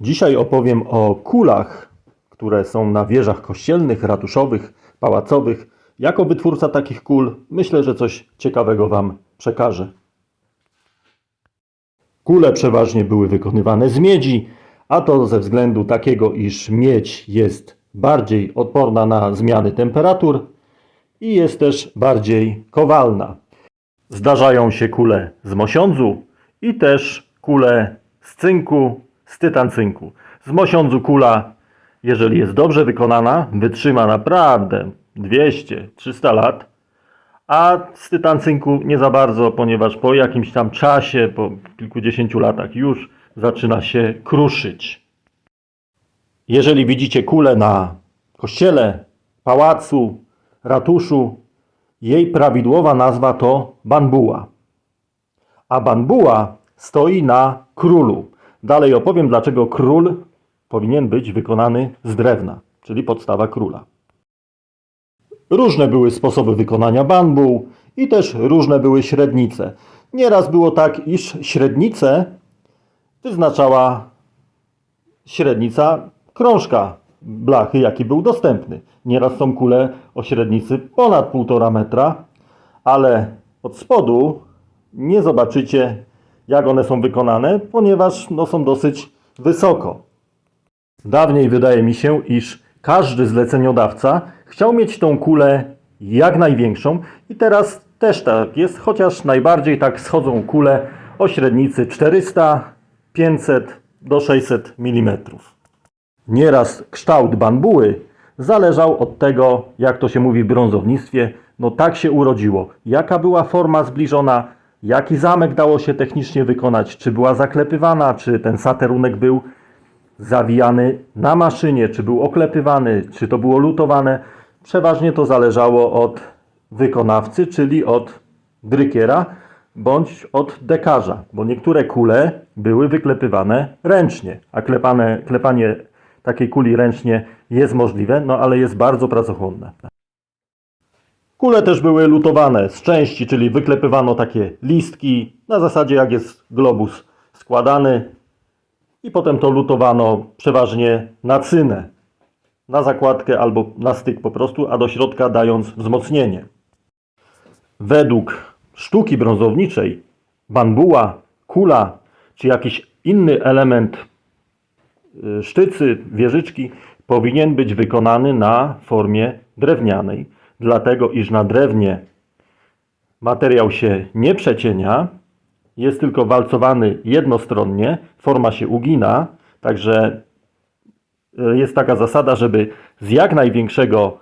Dzisiaj opowiem o kulach, które są na wieżach kościelnych, ratuszowych, pałacowych. Jako wytwórca takich kul myślę, że coś ciekawego Wam przekażę. Kule przeważnie były wykonywane z miedzi, a to ze względu takiego, iż miedź jest bardziej odporna na zmiany temperatur i jest też bardziej kowalna. Zdarzają się kule z mosiądzu i też kule z cynku, z tytancynku. Z mosiądzu kula, jeżeli jest dobrze wykonana, wytrzyma naprawdę 200-300 lat, a z tytancynku nie za bardzo, ponieważ po jakimś tam czasie, po kilkudziesięciu latach już zaczyna się kruszyć. Jeżeli widzicie kulę na kościele, pałacu, ratuszu, jej prawidłowa nazwa to banbuła. A banbuła stoi na królu. Dalej opowiem, dlaczego król powinien być wykonany z drewna, czyli podstawa króla. Różne były sposoby wykonania banbuł i też różne były średnice. Nieraz było tak, iż średnicę wyznaczała średnica krążka blachy, jaki był dostępny. Nieraz są kule o średnicy ponad 1,5 metra, ale od spodu nie zobaczycie, jak one są wykonane, ponieważ no, są dosyć wysoko. Dawniej wydaje mi się, iż każdy zleceniodawca chciał mieć tą kulę jak największą i teraz też tak jest, chociaż najbardziej tak schodzą kule o średnicy 400, 500 do 600 mm. Nieraz kształt bambuły zależał od tego, jak to się mówi w brązownictwie, no tak się urodziło. Jaka była forma zbliżona, jaki zamek dało się technicznie wykonać, czy była zaklepywana, czy ten saterunek był zawijany na maszynie, czy był oklepywany, czy to było lutowane. Przeważnie to zależało od wykonawcy, czyli od drykiera, bądź od dekarza, bo niektóre kule były wyklepywane ręcznie, a klepane, klepanie takiej kuli ręcznie jest możliwe, no ale jest bardzo pracochłonne. Kule też były lutowane z części, czyli wyklepywano takie listki, na zasadzie jak jest globus składany i potem to lutowano przeważnie na cynę, na zakładkę albo na styk po prostu, a do środka dając wzmocnienie. Według sztuki brązowniczej bambuła, kula czy jakiś inny element y, sztycy, wieżyczki powinien być wykonany na formie drewnianej, dlatego iż na drewnie materiał się nie przecienia, jest tylko walcowany jednostronnie, forma się ugina, także y, jest taka zasada, żeby z jak największego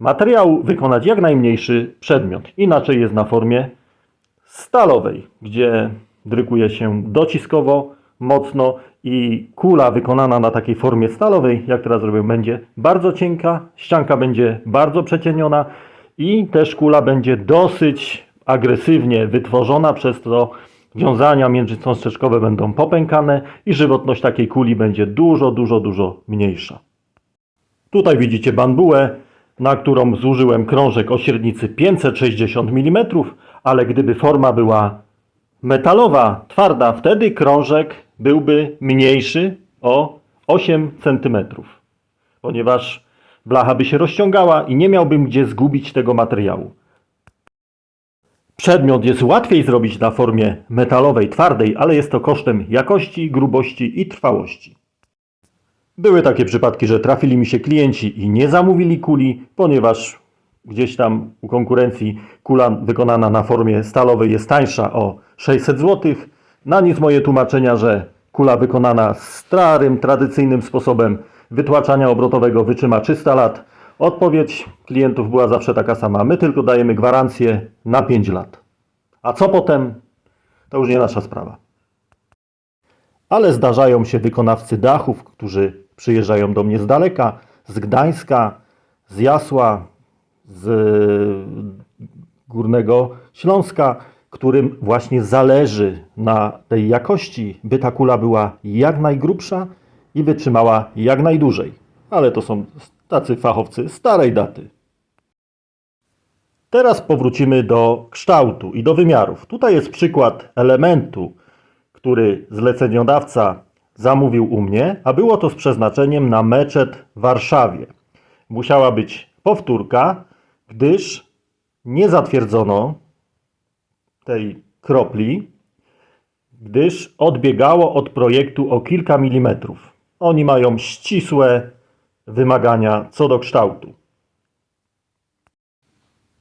materiału wykonać jak najmniejszy przedmiot. Inaczej jest na formie stalowej, gdzie drykuje się dociskowo, mocno i kula wykonana na takiej formie stalowej, jak teraz zrobię, będzie bardzo cienka, ścianka będzie bardzo przecieniona i też kula będzie dosyć agresywnie wytworzona, przez to wiązania międzycząsteczkowe będą popękane i żywotność takiej kuli będzie dużo, dużo, dużo mniejsza. Tutaj widzicie bambułę, na którą zużyłem krążek o średnicy 560 mm, ale gdyby forma była metalowa, twarda, wtedy krążek byłby mniejszy o 8 cm, ponieważ blacha by się rozciągała i nie miałbym gdzie zgubić tego materiału. Przedmiot jest łatwiej zrobić na formie metalowej, twardej, ale jest to kosztem jakości, grubości i trwałości. Były takie przypadki, że trafili mi się klienci i nie zamówili kuli, ponieważ gdzieś tam u konkurencji kula wykonana na formie stalowej jest tańsza o 600 zł. Na nic moje tłumaczenia, że kula wykonana starym, tradycyjnym sposobem wytłaczania obrotowego wytrzyma 300 lat. Odpowiedź klientów była zawsze taka sama. My tylko dajemy gwarancję na 5 lat. A co potem, to już nie nasza sprawa. Ale zdarzają się wykonawcy dachów, którzy przyjeżdżają do mnie z daleka, z Gdańska, z Jasła, z Górnego Śląska, którym właśnie zależy na tej jakości, by ta kula była jak najgrubsza i wytrzymała jak najdłużej. Ale to są tacy fachowcy starej daty. Teraz powrócimy do kształtu i do wymiarów. Tutaj jest przykład elementu, który zleceniodawca zamówił u mnie, a było to z przeznaczeniem na meczet w Warszawie. Musiała być powtórka, gdyż nie zatwierdzono tej kropli, gdyż odbiegało od projektu o kilka milimetrów. Oni mają ścisłe wymagania co do kształtu.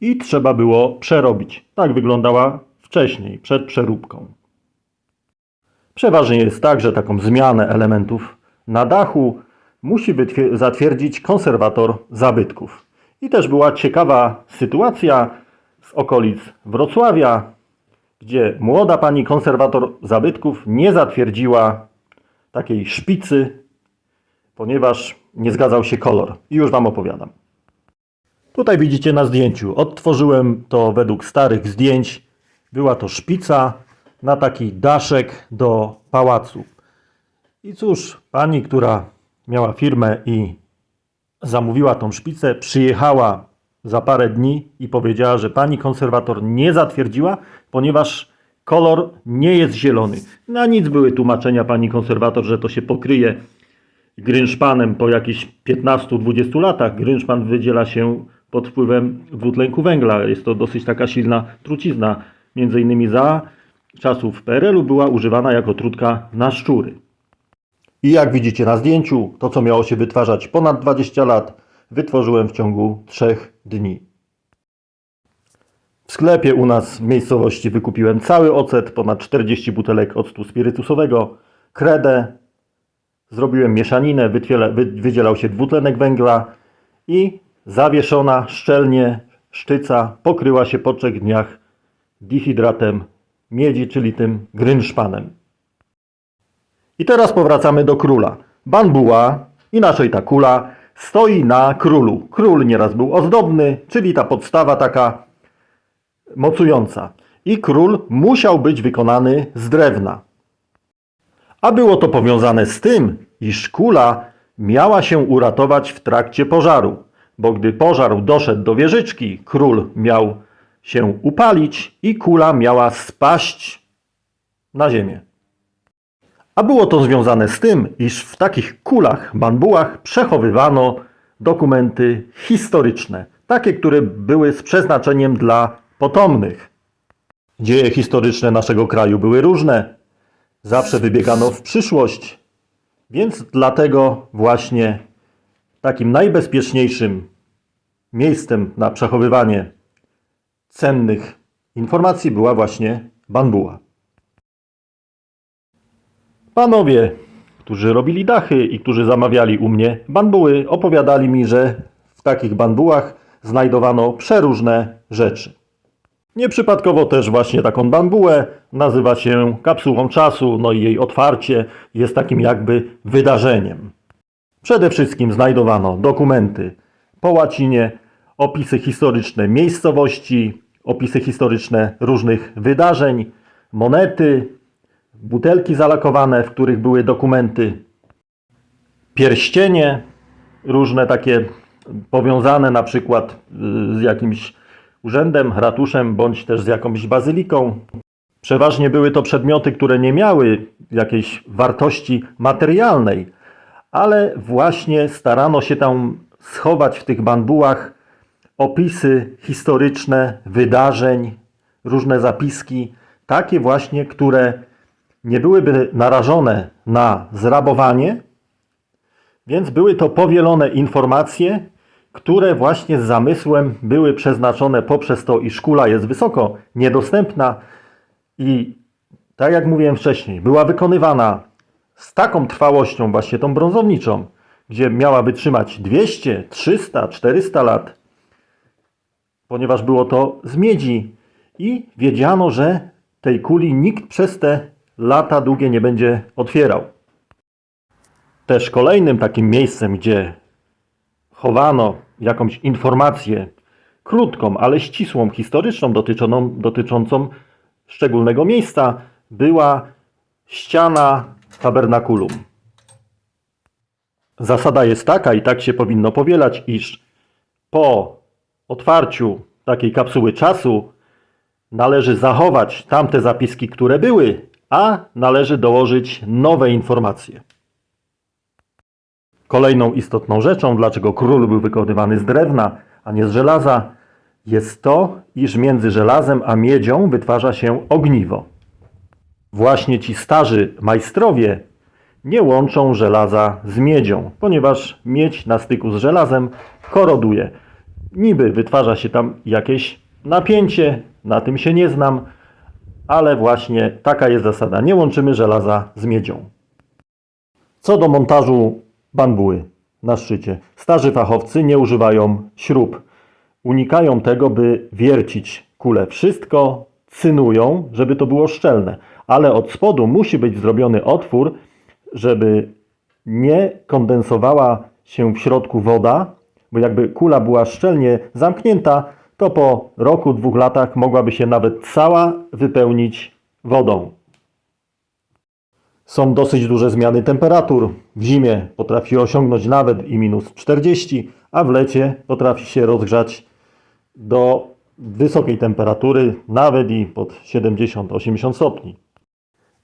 I trzeba było przerobić. Tak wyglądała wcześniej, przed przeróbką. Przeważnie jest tak, że taką zmianę elementów na dachu musi zatwierdzić konserwator zabytków. I też była ciekawa sytuacja z okolic Wrocławia, gdzie młoda pani konserwator zabytków nie zatwierdziła takiej szpicy, ponieważ nie zgadzał się kolor. I już Wam opowiadam. Tutaj widzicie na zdjęciu. Odtworzyłem to według starych zdjęć. Była to szpica na taki daszek do pałacu. I cóż, pani, która miała firmę i zamówiła tą szpicę, przyjechała za parę dni i powiedziała, że pani konserwator nie zatwierdziła, ponieważ kolor nie jest zielony. Na nic były tłumaczenia pani konserwator, że to się pokryje grynszpanem po jakichś 15-20 latach. Grynszpan wydziela się pod wpływem dwutlenku węgla. Jest to dosyć taka silna trucizna. Między innymi za czasów PRL-u była używana jako trutka na szczury. I jak widzicie na zdjęciu, to co miało się wytwarzać ponad 20 lat, wytworzyłem w ciągu 3 dni. W sklepie u nas w miejscowości wykupiłem cały ocet, ponad 40 butelek octu spirytusowego, kredę, zrobiłem mieszaninę, wydzielał się dwutlenek węgla i zawieszona szczelnie sztyca pokryła się po trzech dniach dihidratem miedzi, czyli tym grynszpanem. I teraz powracamy do króla. Banbuła, inaczej ta kula, stoi na królu. Król nieraz był ozdobny, czyli ta podstawa taka mocująca. I król musiał być wykonany z drewna. A było to powiązane z tym, iż kula miała się uratować w trakcie pożaru, bo gdy pożar doszedł do wieżyczki, król miał się upalić i kula miała spaść na ziemię. A było to związane z tym, iż w takich kulach, banbułach przechowywano dokumenty historyczne, takie, które były z przeznaczeniem dla potomnych. Dzieje historyczne naszego kraju były różne, zawsze wybiegano w przyszłość, więc dlatego właśnie takim najbezpieczniejszym miejscem na przechowywanie cennych informacji była właśnie banbuła. Panowie, którzy robili dachy i którzy zamawiali u mnie banbuły, opowiadali mi, że w takich banbułach znajdowano przeróżne rzeczy. Nieprzypadkowo też właśnie taką bambułę nazywa się kapsułą czasu, no i jej otwarcie jest takim jakby wydarzeniem. Przede wszystkim znajdowano dokumenty po łacinie, opisy historyczne miejscowości, opisy historyczne różnych wydarzeń, monety, butelki zalakowane, w których były dokumenty, pierścienie, różne takie powiązane na przykład y, z jakimś urzędem, ratuszem bądź też z jakąś bazyliką. Przeważnie były to przedmioty, które nie miały jakiejś wartości materialnej, ale właśnie starano się tam schować w tych banbułach opisy historyczne wydarzeń, różne zapiski, takie właśnie, które nie byłyby narażone na zrabowanie, więc były to powielone informacje, które właśnie z zamysłem były przeznaczone poprzez to, iż kula jest wysoko niedostępna. I tak jak mówiłem wcześniej, była wykonywana z taką trwałością właśnie tą brązowniczą, gdzie miała wytrzymać 200, 300, 400 lat, ponieważ było to z miedzi. I wiedziano, że tej kuli nikt przez te lata długie nie będzie otwierał. Też kolejnym takim miejscem, gdzie chowano jakąś informację krótką, ale ścisłą, historyczną, dotyczącą, dotyczącą szczególnego miejsca, była ściana tabernakulum. Zasada jest taka, i tak się powinno powielać, iż po otwarciu takiej kapsuły czasu należy zachować tamte zapiski, które były, a należy dołożyć nowe informacje. Kolejną istotną rzeczą, dlaczego król był wykonywany z drewna, a nie z żelaza, jest to, iż między żelazem a miedzią wytwarza się ogniwo. Właśnie ci starzy majstrowie nie łączą żelaza z miedzią, ponieważ miedź na styku z żelazem koroduje. Niby wytwarza się tam jakieś napięcie, na tym się nie znam, ale właśnie taka jest zasada. Nie łączymy żelaza z miedzią. Co do montażu bambuły na szczycie. Starzy fachowcy nie używają śrub. Unikają tego, by wiercić kulę. Wszystko cynują, żeby to było szczelne, ale od spodu musi być zrobiony otwór, żeby nie kondensowała się w środku woda, bo jakby kula była szczelnie zamknięta, to po roku, dwóch latach mogłaby się nawet cała wypełnić wodą. Są dosyć duże zmiany temperatur. W zimie potrafi osiągnąć nawet i minus 40, a w lecie potrafi się rozgrzać do wysokiej temperatury, nawet i pod 70-80 stopni.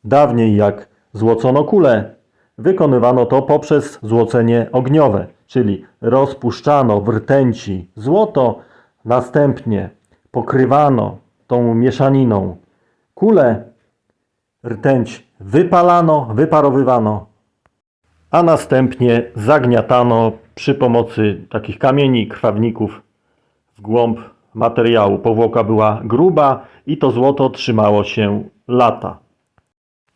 Dawniej jak złocono kulę, wykonywano to poprzez złocenie ogniowe, czyli rozpuszczano w rtęci złoto, następnie pokrywano tą mieszaniną kulę, rtęć wypalano, wyparowywano, a następnie zagniatano przy pomocy takich kamieni, krwawników w głąb materiału. Powłoka była gruba i to złoto trzymało się lata.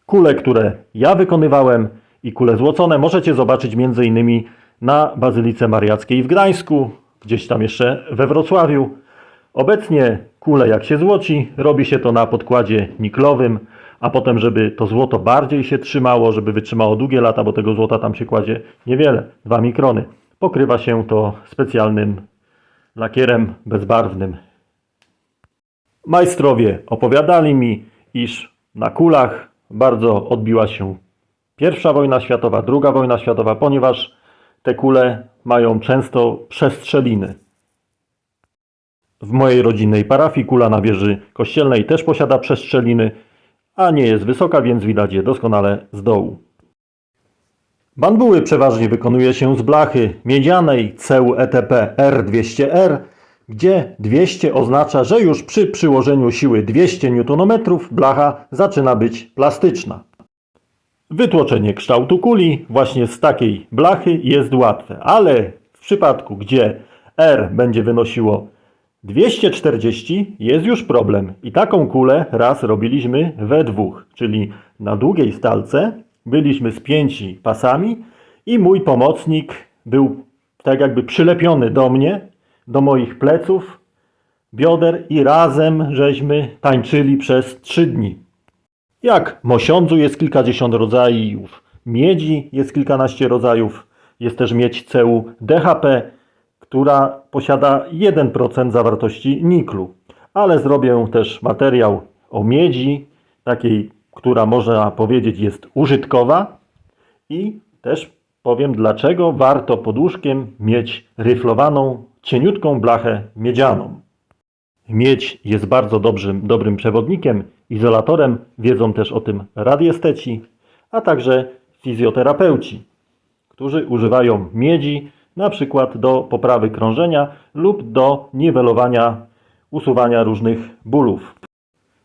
Kule, które ja wykonywałem i kule złocone możecie zobaczyć m.in. na Bazylice Mariackiej w Gdańsku, gdzieś tam jeszcze we Wrocławiu. Obecnie kule jak się złoci, robi się to na podkładzie niklowym, a potem, żeby to złoto bardziej się trzymało, żeby wytrzymało długie lata, bo tego złota tam się kładzie niewiele, 2 mikrony. Pokrywa się to specjalnym lakierem bezbarwnym. Majstrowie opowiadali mi, iż na kulach bardzo odbiła się pierwsza wojna światowa, druga wojna światowa, ponieważ te kule mają często przestrzeliny. W mojej rodzinnej parafii kula na wieży kościelnej też posiada przestrzeliny, a nie jest wysoka, więc widać je doskonale z dołu. Banbuły przeważnie wykonuje się z blachy miedzianej CEU ETP R200R, gdzie 200 oznacza, że już przy przyłożeniu siły 200 Nm blacha zaczyna być plastyczna. Wytłoczenie kształtu kuli właśnie z takiej blachy jest łatwe, ale w przypadku, gdzie R będzie wynosiło 240 jest już problem i taką kulę raz robiliśmy we dwóch, czyli na długiej stalce byliśmy spięci pasami i mój pomocnik był tak jakby przylepiony do mnie, do moich pleców, bioder i razem żeśmy tańczyli przez trzy dni. Jak mosiądzu jest kilkadziesiąt rodzajów, miedzi jest kilkanaście rodzajów, jest też miedź CEU DHP, która posiada 1% zawartości niklu. Ale zrobię też materiał o miedzi, takiej, która można powiedzieć jest użytkowa i też powiem dlaczego warto pod łóżkiem mieć ryflowaną, cieniutką blachę miedzianą. Miedź jest bardzo dobrym, dobrym przewodnikiem, izolatorem, wiedzą też o tym radiesteci, a także fizjoterapeuci, którzy używają miedzi na przykład do poprawy krążenia lub do niwelowania, usuwania różnych bólów.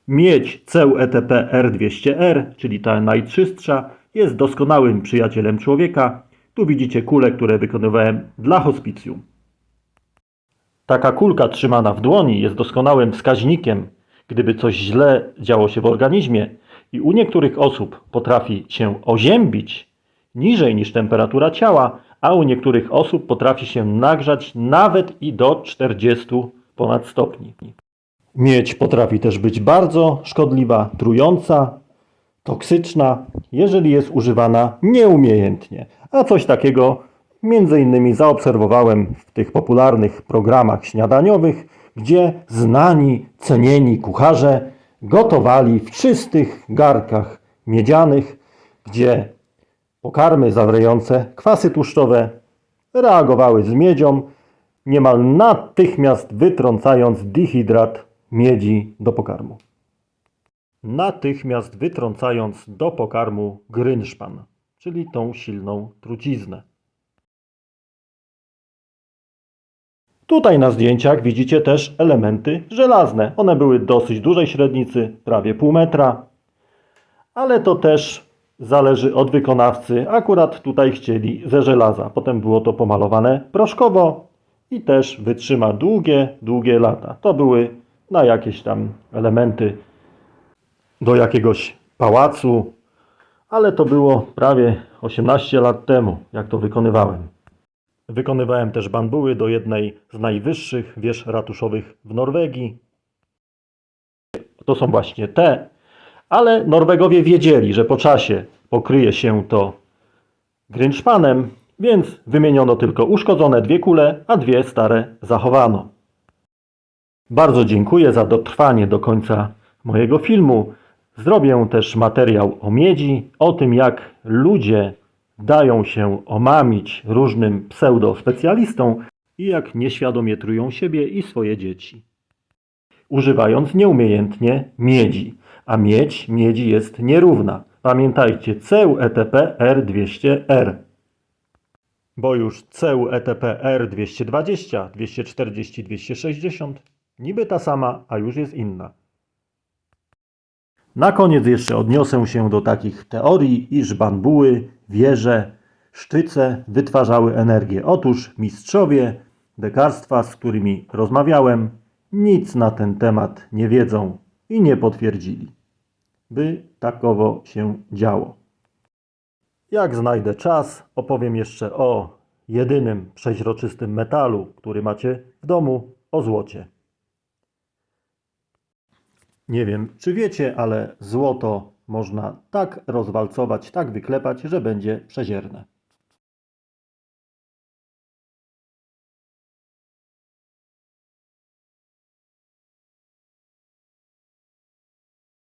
Miedź CEU ETP R200R, czyli ta najczystsza, jest doskonałym przyjacielem człowieka. Tu widzicie kule, które wykonywałem dla hospicjum. Taka kulka trzymana w dłoni jest doskonałym wskaźnikiem, gdyby coś źle działo się w organizmie i u niektórych osób potrafi się oziębić niżej niż temperatura ciała, a u niektórych osób potrafi się nagrzać nawet i do 40 ponad stopni. Miedź potrafi też być bardzo szkodliwa, trująca, toksyczna, jeżeli jest używana nieumiejętnie. A coś takiego między innymi zaobserwowałem w tych popularnych programach śniadaniowych, gdzie znani, cenieni kucharze gotowali w czystych garkach miedzianych, gdzie pokarmy zawierające kwasy tłuszczowe reagowały z miedzią, niemal natychmiast wytrącając dihydrat miedzi do pokarmu. natychmiast wytrącając do pokarmu grynszpan, czyli tą silną truciznę. Tutaj na zdjęciach widzicie też elementy żelazne. One były dosyć dużej średnicy, prawie pół metra, ale to też zależy od wykonawcy. Akurat tutaj chcieli ze żelaza. Potem było to pomalowane proszkowo i też wytrzyma długie, długie lata. To były na jakieś tam elementy do jakiegoś pałacu, ale to było prawie 18 lat temu, jak to wykonywałem. Wykonywałem też bambuły do jednej z najwyższych wież ratuszowych w Norwegii. To są właśnie te, ale Norwegowie wiedzieli, że po czasie pokryje się to grynszpanem, więc wymieniono tylko uszkodzone dwie kule, a dwie stare zachowano. Bardzo dziękuję za dotrwanie do końca mojego filmu. Zrobię też materiał o miedzi, o tym jak ludzie dają się omamić różnym pseudospecjalistom i jak nieświadomie trują siebie i swoje dzieci. Używając nieumiejętnie miedzi, a miedź miedzi jest nierówna. Pamiętajcie, E CEU ETP R200R. Bo już E CEU ETP R220, 240, 260 niby ta sama, a już jest inna. Na koniec jeszcze odniosę się do takich teorii, iż bambuły, wieże, sztyce wytwarzały energię. Otóż mistrzowie dekarstwa, z którymi rozmawiałem, nic na ten temat nie wiedzą i nie potwierdzili, by takowo się działo. Jak znajdę czas, opowiem jeszcze o jedynym przeźroczystym metalu, który macie w domu, o złocie. Nie wiem, czy wiecie, ale złoto można tak rozwalcować, tak wyklepać, że będzie przezierne.